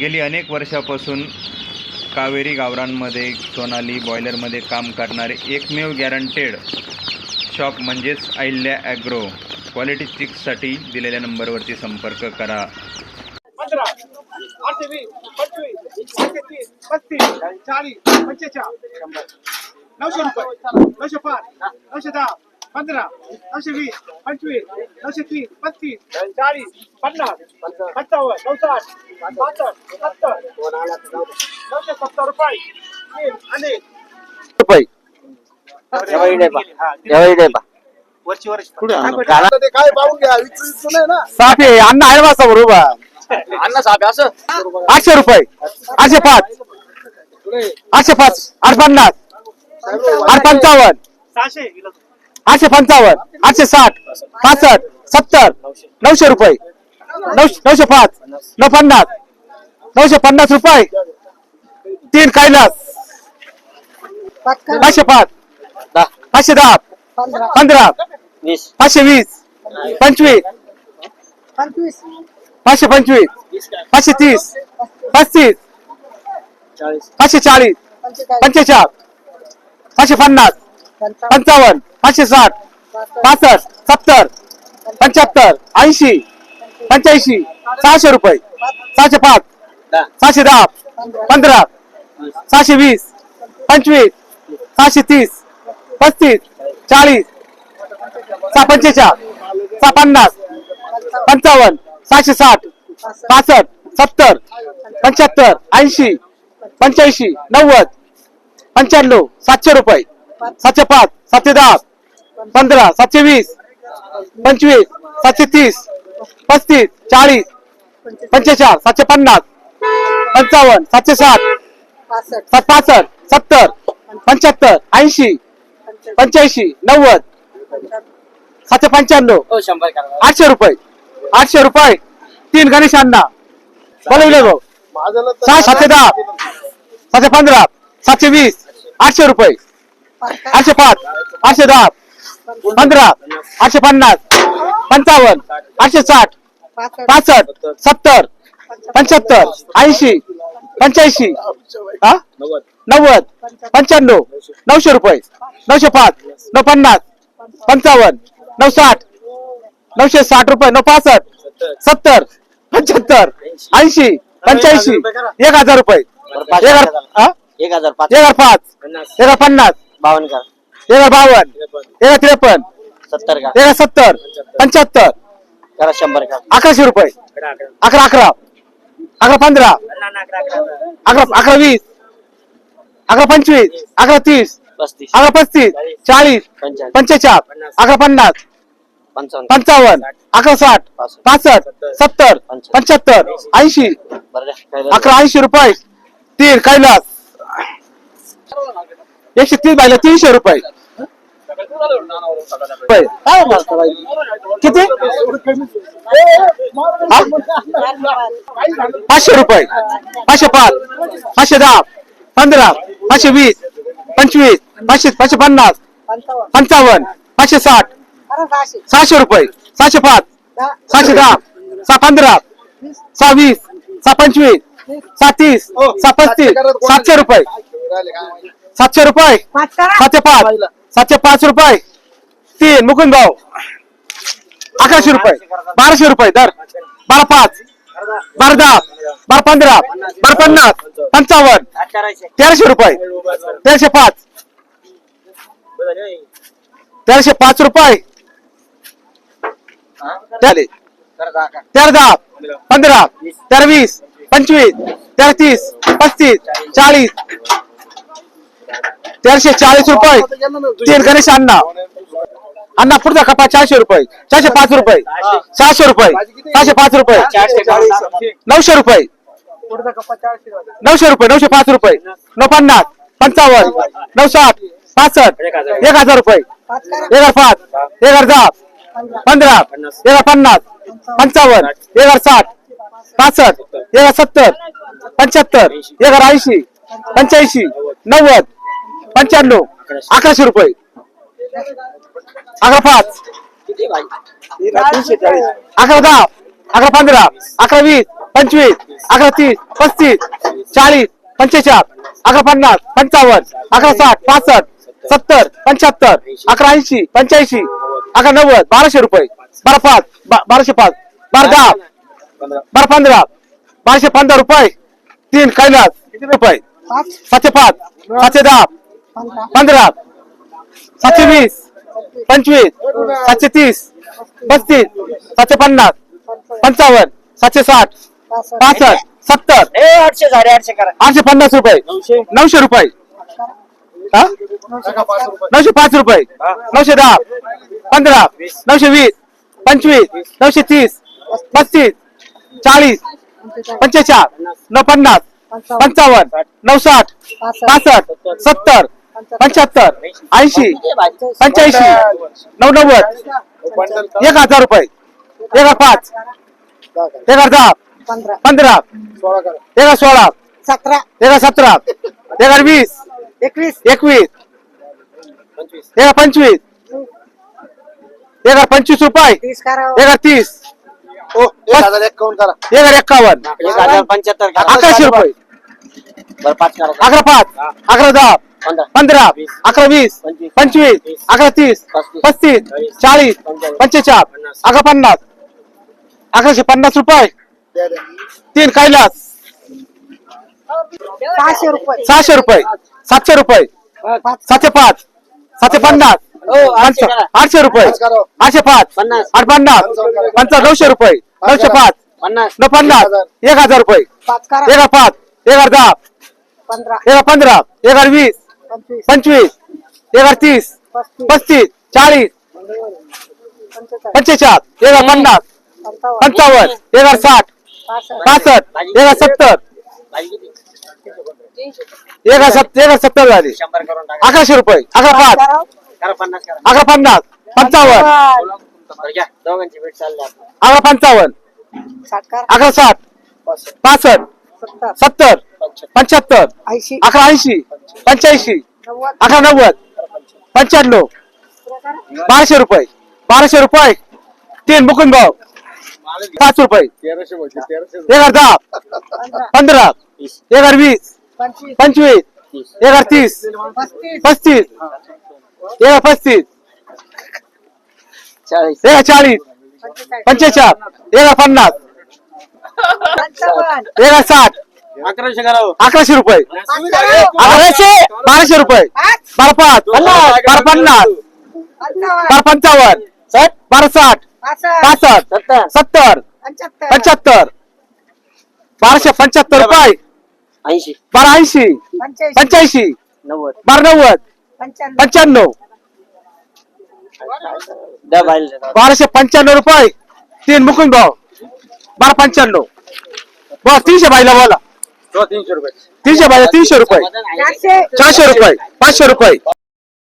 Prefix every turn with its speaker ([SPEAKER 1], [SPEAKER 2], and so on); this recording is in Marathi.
[SPEAKER 1] गेली अनेक वर्षापासून कावेरी गावरांमध्ये सोनाली बॉयलरमध्ये काम करणारे एकमेव गॅरंटेड शॉप म्हणजेच अहिल्या ॲग्रो क्वालिटी चिक्ससाठी दिलेल्या नंबरवरती संपर्क करा.
[SPEAKER 2] पंचवीस पस्तीस चाळीस पंचेचाळीस नऊशे रुपये नऊशे पाच नऊशे दहा पंधरा नऊशे वीस पंचवीस नऊशे तीस पस्तीस चाळीस पन्नास पंचावन्न नऊशे आठ पासष्ट सत्तर नऊशे सत्तर रुपये. अनेक.
[SPEAKER 3] रुपये. एवढी
[SPEAKER 2] वरची वर्ष
[SPEAKER 4] ते? काय पाहून घ्या. नाही ना?
[SPEAKER 3] साठ आहे अण्णा आहे बा समोर उभा.
[SPEAKER 2] अण्णा साहेब असं?
[SPEAKER 3] आठशे रुपये. आठशे पाच. आठशे पाच. आठ पन्नास आठ पंचावन्न.
[SPEAKER 2] सहाशे.
[SPEAKER 3] आठशे पंचावन्न आठशे साठ पासष्ट सत्तर नऊशे रुपये. नऊशे नऊशे पाच नऊ पन्नास नऊशे पन्नास रुपये. तीन कैलास. पाचशे पाच. पाचशे दहा. पंधरा. पाचशे वीस. पंचवीस. पाचशे पंचवीस. पाचशे तीस. पस्तीस. पाचशे चाळीस. पंचेचाळ पाचशे पन्नास. पंचावन्न. पाचशे साठ पासष्ट. सत्तर पंच्याहत्तर ऐंशी पंच्याऐंशी सहाशे रुपये. सहाशे पाच सहाशे दहा पंधरा. सहाशे वीस पंचवीस सहाशे तीस पस्तीस चाळीस सहा पंचेचाळ सहा पन्नास पंचावन्न सहाशे साठ पासष्ट सत्तर पंच्याहत्तर ऐंशी पंच्याऐंशी नव्वद पंच्याण्णव सातशे रुपये. सातशे पाच. सातशे दहा पंधरा सातशे वीस पंचवीस सातशे तीस पस्तीस चाळीस पंचेचाळ सातशे पन्नास पंचावन्न सातशे साठ सात पासष्ट सत्तर पंच्याहत्तर ऐंशी पंच्याऐंशी. नव्वद सातशे पंच्याण्णव. आठशे रुपये. आठशे रुपये. तीन गणेश अण्णा. बोलवले भाऊ.
[SPEAKER 4] तर
[SPEAKER 3] सहा सातशे दहा सातशे पंधरा सातशे वीस आठशे रुपये. आठशे पाच आठशे दहा पंधरा आठशे पन्नास पंचावन्न आठशे साठ पासष्ट सत्तर पंच्याहत्तर ऐंशी पंच्याऐंशी हा? नव्वद पंच्याण्णव नऊशे रुपये नऊशे पाच नऊ पन्नास पंचावन्न नऊ साठ नऊशे साठ रुपये नऊ पासष्ट सत्तर पंच्याहत्तर ऐंशी पंच्याऐंशी एक हजार रुपये. एक हजार हा?
[SPEAKER 5] एक हजार पाच.
[SPEAKER 3] एक हजार पाच. एक हजार पन्नास.
[SPEAKER 5] बावन्न का?
[SPEAKER 3] एक बावन्न. एक त्रेपन्न.
[SPEAKER 5] सत्तर का?
[SPEAKER 3] एक सत्तर. पंच्याहत्तर.
[SPEAKER 5] करा शंभर का?
[SPEAKER 3] अकराशे रुपये. अकरा अकरा. अकरा पंधरा. अकरा अकरा वीस. अकरा पंचवीस. अकरा तीस.
[SPEAKER 5] पस्तीस.
[SPEAKER 3] अकरा पस्तीस. चाळीस.
[SPEAKER 5] पंचाळीस
[SPEAKER 3] पंचेचाळ अकरा पन्नास.
[SPEAKER 5] पंचावन्न.
[SPEAKER 3] पंचावन्न. अकरा साठ. पासष्ट. सत्तर. पंच्याहत्तर. ऐंशी.
[SPEAKER 5] बरं द्या.
[SPEAKER 3] अकरा ऐंशी रुपये. तीन. कैलास. एकशे तीस पाहिजे तीनशे रुपये काय बाई? किती हा? पाचशे रुपये पाचशे पाच पाचशे दहा पंधरा पाचशे वीस पंचवीस पाचशे पाचशे पन्नास पंचावन्न पाचशे साठ सहाशे रुपये सहाशे पाच सहाशे दहा सहा पंधरा सहा वीस सहा पंचवीस सहा तीस सहा पस्तीस सातशे रुपये सातशे रुपये. सातशे पाच. सातशे पाच रुपये. तीन मुकुंद भाऊ. अकराशे रुपये. बाराशे रुपये. दर. बारा पाच बारा दहा बारा पंधरा बारा पन्नास पंचावन्न तेराशे रुपये. तेराशे पाच. तेराशे पाच रुपये. तेरा दहा पंधरा. तेरा वीस पंचवीस. तेरा तीस पस्तीस. चाळीस. चारशे चाळीस रुपये. तीन गणेश अण्णा. अण्णा पुढचा कपा चारशे रुपये. चारशे पाच रुपये. सहाशे रुपये. सहाशे पाच रुपये. नऊशे रुपये. नऊशे रुपये नऊशे पाच रुपये. नऊ पन्नास पंचावन्न नऊ साठ पासष्ट एक हजार रुपये. एक हजार पाच एक हजार दहा पंधरा एक हजार पन्नास पंचावन्न एक हजार साठ पासष्ट एक हजार सत्तर पंच्याहत्तर एक हजार ऐंशी पंच्याऐंशी नव्वद पंच्याण्णव. अकराशे रुपये. अकरा पाच. अकरा दहा. अकरा पंधरा. अकरा वीस. पंचवीस. अकरा तीस. पस्तीस. चाळीस. पंचेचाळ अकरा पन्नास. पंचावन्न. अकरा साठ. पासष्ट. सत्तर. पंच्याहत्तर. अकरा ऐंशी. पंच्याऐंशी. अकरा नव्वद. बाराशे रुपये. बारा पाच. बाराशे पाच. बारा दहा. बारा पंधरा. बाराशे पंधरा रुपये. तीन कैलास. किती रुपये? सातशे पाच. सातशे दहा. पंधरा सातशे वीस पंचवीस सातशे तीस पस्तीस सातशे पन्नास पंचावन्न सातशे साठ पासष्ट सत्तर.
[SPEAKER 5] आठशे साडे आठशे करा.
[SPEAKER 3] आठशे पन्नास रुपये. नऊशे. रुपये? नऊशे पाच रुपये. नऊशे दहा पंधरा नऊशे वीस पंचवीस नऊशे तीस पस्तीस चाळीस पंचेचाळ नऊ पन्नास पंचावन्न नऊ साठ पासष्ट सत्तर पंच्याहत्तर ऐंशी पंच्याऐंशी नऊ नव्वद एक हजार रुपये एक हजार पाच एक हजार दहा पंधरा एक हजार सोळा
[SPEAKER 6] सतरा
[SPEAKER 3] एक हजार सतरा एक हजार वीस
[SPEAKER 6] एकवीस
[SPEAKER 3] एकवीस एक हजार पंचवीस एक हजार पंचवीस रुपये एक हजार तीस
[SPEAKER 4] एक हजार एकावन्न करा
[SPEAKER 3] एक हजार एक्कावन्न
[SPEAKER 5] एक हजार पंच्याहत्तर करा
[SPEAKER 3] अकराशे रुपये
[SPEAKER 5] बरं पाच करा.
[SPEAKER 3] अकरा पाच अकरा दहा
[SPEAKER 5] पंधरा.
[SPEAKER 3] पंधरा अकरा वीस पंचवीस. अकरा तीस पस्तीस. चाळीस. पंचेचाळ अकरा पन्नास. अकराशे पन्नास रुपये. तीन कैलास.
[SPEAKER 6] सहाशे रुपये.
[SPEAKER 3] सहाशे रुपये. सातशे रुपये. सातशे पाच. सातशे पन्नास.
[SPEAKER 5] आठशे
[SPEAKER 3] पंचा-
[SPEAKER 5] करा.
[SPEAKER 3] आठशे रुपये. आठशे पाच.
[SPEAKER 5] पन्नास.
[SPEAKER 3] आठ पन्नास. पंचा नऊशे रुपये. नऊशे पाच.
[SPEAKER 5] पन्नास.
[SPEAKER 3] नऊ पन्नास. एक हजार रुपये.
[SPEAKER 6] पाच करा.
[SPEAKER 3] एक हजार पाच. एक हजार दहा. एक हजार पंधरा एक हजार वीस
[SPEAKER 6] पंचवीस.
[SPEAKER 3] एक हजार तीस
[SPEAKER 6] पस्तीस.
[SPEAKER 3] चाळीस
[SPEAKER 6] पंचेचाळीस.
[SPEAKER 3] पंचेचाळ एक हजार पन्नास
[SPEAKER 6] पंचावन्न.
[SPEAKER 3] एक हजार साठ
[SPEAKER 6] पासष्ट.
[SPEAKER 3] एक हजार सत्तर? एक हजार सत्तर एक हजार सत्तर झाले. अकराशे रुपये अकरा पाच अकरा पन्नास पंचावन्न. अकरा पंचावन्न अकरा साठ पासष्ट
[SPEAKER 6] सत्तर.
[SPEAKER 3] पंच्याहत्तर. अकरा ऐंशी. पंच्याऐंशी. अकरा नव्वद. पंच्याण्णव बाराशे रुपये. बाराशे रुपये. तीन बुकून भाव पाच रुपये. एक हजार दहा.
[SPEAKER 6] पंधरा.
[SPEAKER 3] एक हजार वीस.
[SPEAKER 6] पंचवीस.
[SPEAKER 3] एक हजार तीस.
[SPEAKER 6] पस्तीस.
[SPEAKER 3] हजार पस्तीस. हजार चाळीस.
[SPEAKER 6] पंचेचाळीस.
[SPEAKER 3] पंचेचाळ एक हजार पन्नास. साठ.
[SPEAKER 5] अकराशे करा हो.
[SPEAKER 3] अकराशे रुपये. अकराशे? बाराशे रुपये. बारा पाच बारा पन्नास.
[SPEAKER 6] पंचावन्न.
[SPEAKER 3] बारा पंचावन्न. साठ. बारा साठ
[SPEAKER 6] पासष्ट.
[SPEAKER 5] सत्तर.
[SPEAKER 6] पंच्याहत्तर.
[SPEAKER 3] बाराशे पंच्याहत्तर रुपये.
[SPEAKER 5] ऐंशी.
[SPEAKER 3] बारा ऐंशी
[SPEAKER 6] पंच्याऐंशी.
[SPEAKER 5] नव्वद.
[SPEAKER 3] बारा नव्वद
[SPEAKER 6] पंच्याण्णव.
[SPEAKER 3] बाराशे पंच्याण्णव रुपये. तीन मुकुंद भाव बारा पंच्याण्णव. बस तीनशे बाईला बोला.
[SPEAKER 5] तीनशे रुपये.
[SPEAKER 3] तीनशे बाईला तीनशे रुपये.
[SPEAKER 6] चारशे
[SPEAKER 3] चारशे रुपये पाचशे रुपये.